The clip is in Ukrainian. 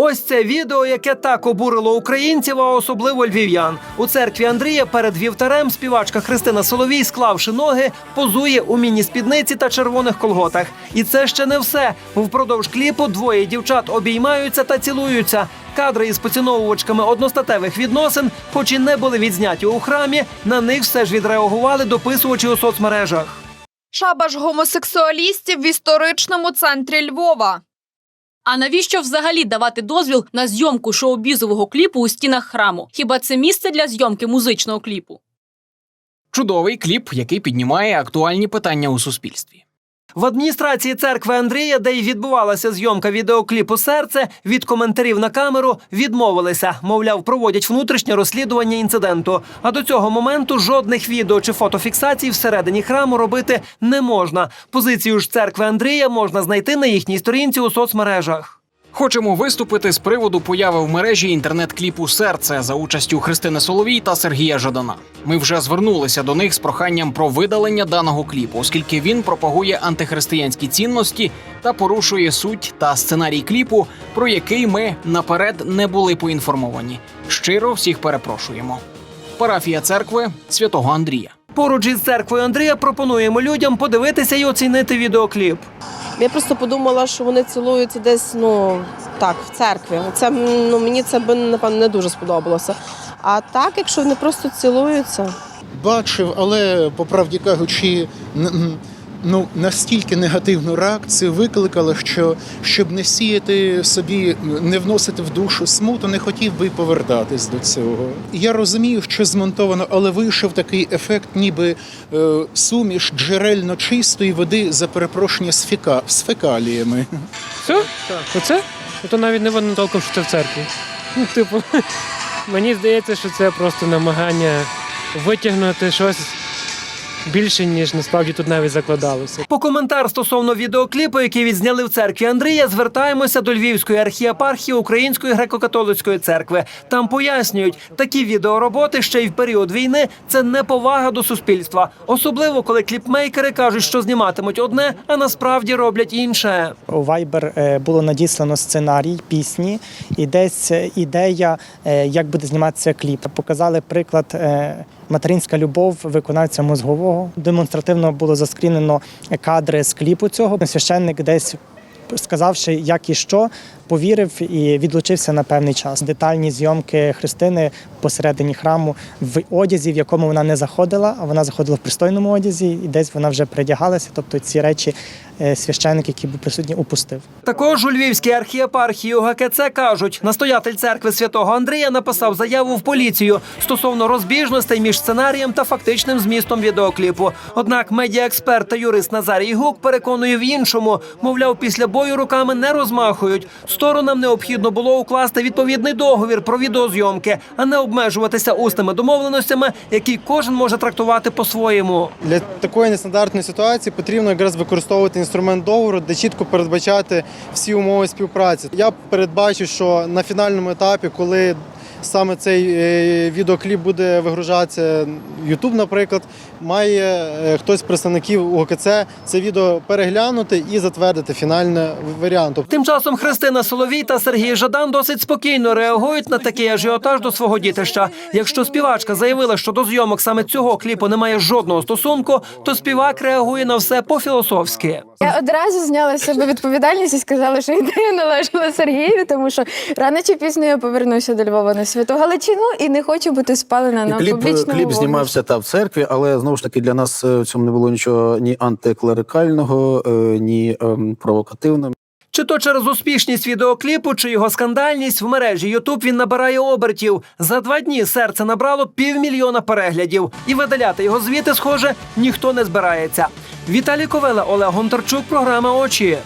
Ось це відео, яке так обурило українців, а особливо львів'ян. У церкві Андрія перед вівтарем співачка Христина Соловій, склавши ноги, позує у міні-спідниці та червоних колготах. І це ще не все. Впродовж кліпу двоє дівчат обіймаються та цілуються. Кадри із поціновувачками одностатевих відносин, хоч і не були відзняті у храмі, на них все ж відреагували дописувачі у соцмережах. Шабаш гомосексуалістів в історичному центрі Львова. А навіщо взагалі давати дозвіл на зйомку шоу-бізового кліпу у стінах храму? Хіба це місце для зйомки музичного кліпу? Чудовий кліп, який піднімає актуальні питання у суспільстві. В адміністрації церкви Андрія, де й відбувалася зйомка відеокліпу Серце, від коментарів на камеру відмовилися. Мовляв, проводять внутрішнє розслідування інциденту. А до цього моменту жодних відео чи фотофіксацій всередині храму робити не можна. Позицію ж церкви Андрія можна знайти на їхній сторінці у соцмережах. Хочемо виступити з приводу появи в мережі інтернет-кліпу Серце за участю Христини Соловій та Сергія Жадана. Ми вже звернулися до них з проханням про видалення даного кліпу, оскільки він пропагує антихристиянські цінності та порушує суть та сценарій кліпу, про який ми наперед не були поінформовані. Щиро всіх перепрошуємо. Парафія церкви святого Андрія. Поруч із церквою Андрія пропонуємо людям подивитися і оцінити відеокліп. Я просто подумала, що вони цілуються десь, ну так, в церкві. Це ну мені це би напевно не дуже сподобалося. А так, якщо вони просто цілуються, бачив, але по правді кажучи, ну настільки негативну реакцію викликало, що щоб не сіяти собі, не вносити в душу смуту, не хотів би повертатись до цього. Я розумію, що змонтовано, але вийшов такий ефект, ніби е, суміш джерельно чистої води за перепрошення з, фіка, з фекаліями. Все? Оце? То навіть не видно толком, що це в церкві. Ну, типу, мені здається, що це просто намагання витягнути щось більше, ніж насправді тут навіть закладалося. По коментар стосовно відеокліпу, який відзняли в церкві Андрія, звертаємося до Львівської архієпархії Української греко-католицької церкви. Там пояснюють, такі відеороботи ще й в період війни це неповага до суспільства, особливо коли кліпмейкери кажуть, що зніматимуть одне, а насправді роблять інше. У Viber е, було надіслано сценарій пісні, і десь е, ідея, е, як буде зніматися кліп. Показали приклад е, материнська любов виконавця мозгового. Демонстративно було заскрінено кадри з кліпу цього. Священник десь. Сказавши, як і що, повірив і відлучився на певний час. Детальні зйомки Христини посередині храму в одязі, в якому вона не заходила, а вона заходила в пристойному одязі, і десь вона вже придягалася. Тобто ці речі е, священник, який був присутній, упустив. Також у Львівській архієпархії УГКЦ кажуть, настоятель церкви святого Андрія написав заяву в поліцію стосовно розбіжностей між сценарієм та фактичним змістом відеокліпу. Однак медіаексперт та юрист Назарій Гук переконує в іншому. Мовляв, після бою руками не розмахують. Сторонам необхідно було укласти відповідний договір про відеозйомки, а не обмежуватися усними домовленостями, які кожен може трактувати по-своєму. Для такої нестандартної ситуації потрібно якраз використовувати інструмент договору, де чітко передбачати всі умови співпраці. Я передбачу, що на фінальному етапі, коли саме цей е, відеокліп буде вигружатися YouTube, наприклад, має е, хтось з представників УГКЦ це відео переглянути і затвердити фінальний варіант. Тобто Тим часом Христина Соловій та Сергій Жадан досить спокійно реагують на такий ажіотаж до свого дітища. Якщо співачка заявила, що до зйомок саме цього кліпу немає жодного стосунку, то співак реагує на все по-філософськи. Я одразу зняла з себе відповідальність і сказала, що ідея належала Сергію, тому що рано чи пізно я повернуся до Львова на святу Галичину і не хочу бути спалена на кліп, публічному кліп вогнищі. знімався та в церкві, але знову ж таки для нас е, в цьому не було нічого ні антиклерикального, е, ні ем, провокативного. Чи то через успішність відеокліпу, чи його скандальність в мережі Ютуб він набирає обертів. За два дні серце набрало півмільйона переглядів, і видаляти його звідти, схоже, ніхто не збирається. Віталій Ковела, Олег Гонтарчук, програма Очі.